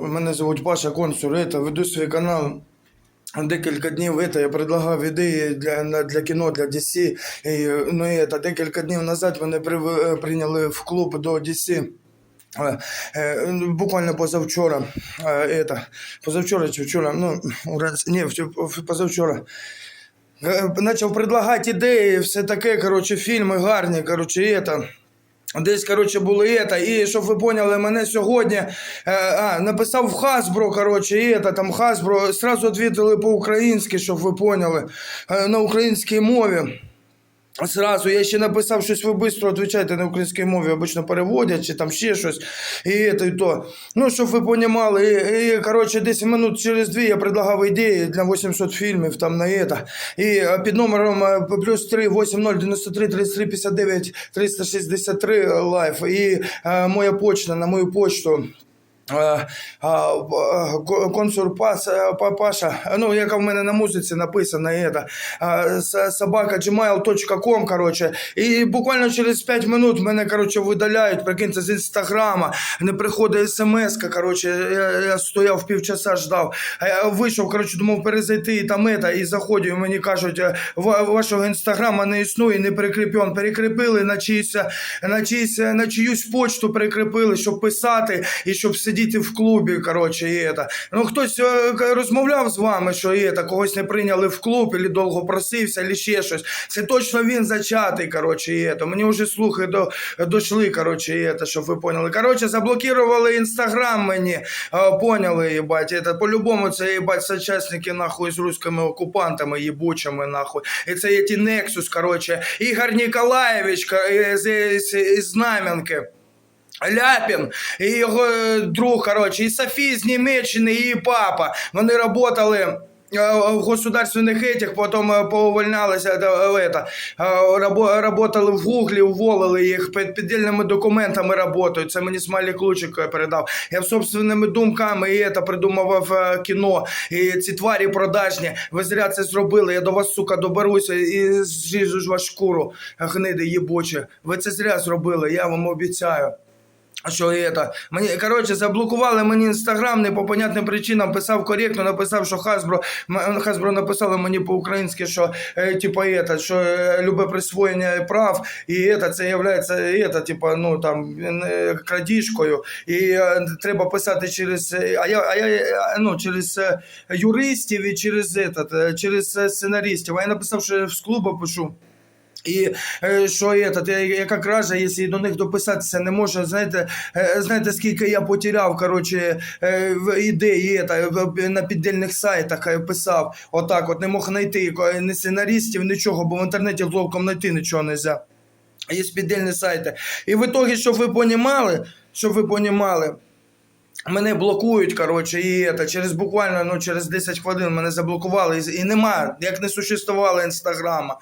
Мене звуть Паша Консур, это, веду свій канал. Декілька днів это, я предлагав ідеї для, на- для кіно, для DC. І, ну, і это, декілька днів назад мене прив- е, прийняли в клуб до DC. Е, е, Буквально позавчора, е, это, позавчора чи вчора, ну, раз- ні, в- в- позавчора. Е, Почав предлагати ідеї, все таке, коротше, фільми гарні, коротше, і это. Десь, коротше, було і это, і щоб ви поняли, мене сьогодні е, а, написав в Хасбро, коротше, і это, там Хасбро, сразу відповіли по-українськи, щоб ви поняли, е, на українській мові. Сразу я ще написав щось, ви швидко відповідаєте на українській мові, обично переводять, чи там ще щось, і це, і то. Ну, щоб ви розуміли, і, і, коротше, десь минут через дві я предлагав ідеї для 800 фільмів там на это. І під номером плюс 3 80 93 33 59 363 лайф. І е, моя почта на мою почту. Е, е, Консур Пас, е, ну, яка в мене на музиці написана, е, собака gmail.com, короче, і буквально через 5 минут мене, короче, видаляють, прикиньте, з інстаграма, не приходить смс, короче, я, я стояв півчаса, ждав, вийшов, короче, думав перезайти і там это, і заходжу, і мені кажуть, вашого інстаграма не існує, не прикріплен, перекріпили на чиюсь, на чиюсь, на чиюсь почту прикріпили, щоб писати і щоб сидіти в клубі, коротше, і это. Ну, хтось е, к- розмовляв з вами, що і это, когось не прийняли в клуб, або довго просився, або ще щось. Це точно він зачатий, коротше, і это. Мені вже слухи до, дошли, коротше, і это, щоб ви поняли. Коротше, заблокували інстаграм мені, е, поняли, їбать, это, по-любому це, їбать, сучасники, нахуй, з руськими окупантами, їбучими, нахуй. І це є ті Нексус, коротше, Ігор Ніколаєвич ка- е, з, з, із Знам'янки. Ляпін і його е, друг, коротше, і Софій з Німеччини, і її папа. Вони працювали е, в государственних етях, потім е, поувольнялися, это, работали в Гуглі, уволили їх, під піддільними документами працюють. Це мені Смайлік Лучик е, передав. Я собственними думками і это придумував кіно. І ці тварі продажні. Ви зря це зробили. Я до вас, сука, доберуся і зріжу ж вашу шкуру, гниди їбучі. Ви це зря зробили, я вам обіцяю А Що это? Мені, коротше, заблокували мені інстаграм, не по понятним причинам писав коректно, написав, що Хасбро, м- Хасбро написали мені по-українськи, що е, типа, это, що е, любе присвоєння прав, і это, це є, это, типа, ну, там, е, крадіжкою, і е, треба писати через, е, а я, а я е, ну, через е, юристів і через, этот, е, через е, сценаристів. А я написав, що я з клубу пишу. І е, що этот, я, яка кража, якщо до них дописатися не можу, знаєте, е, знаєте, скільки я потеряв, коротше, е, в ідеї это, в- на піддільних сайтах е, писав, отак, от не мог знайти ко- ні сценаристів, нічого, бо в інтернеті толком знайти нічого не можна. Є піддільні сайти. І в ітогі, щоб ви понімали, щоб ви понімали, Мене блокують, коротше, і это, через буквально ну, через 10 хвилин мене заблокували, і, і нема, як не существувало інстаграма.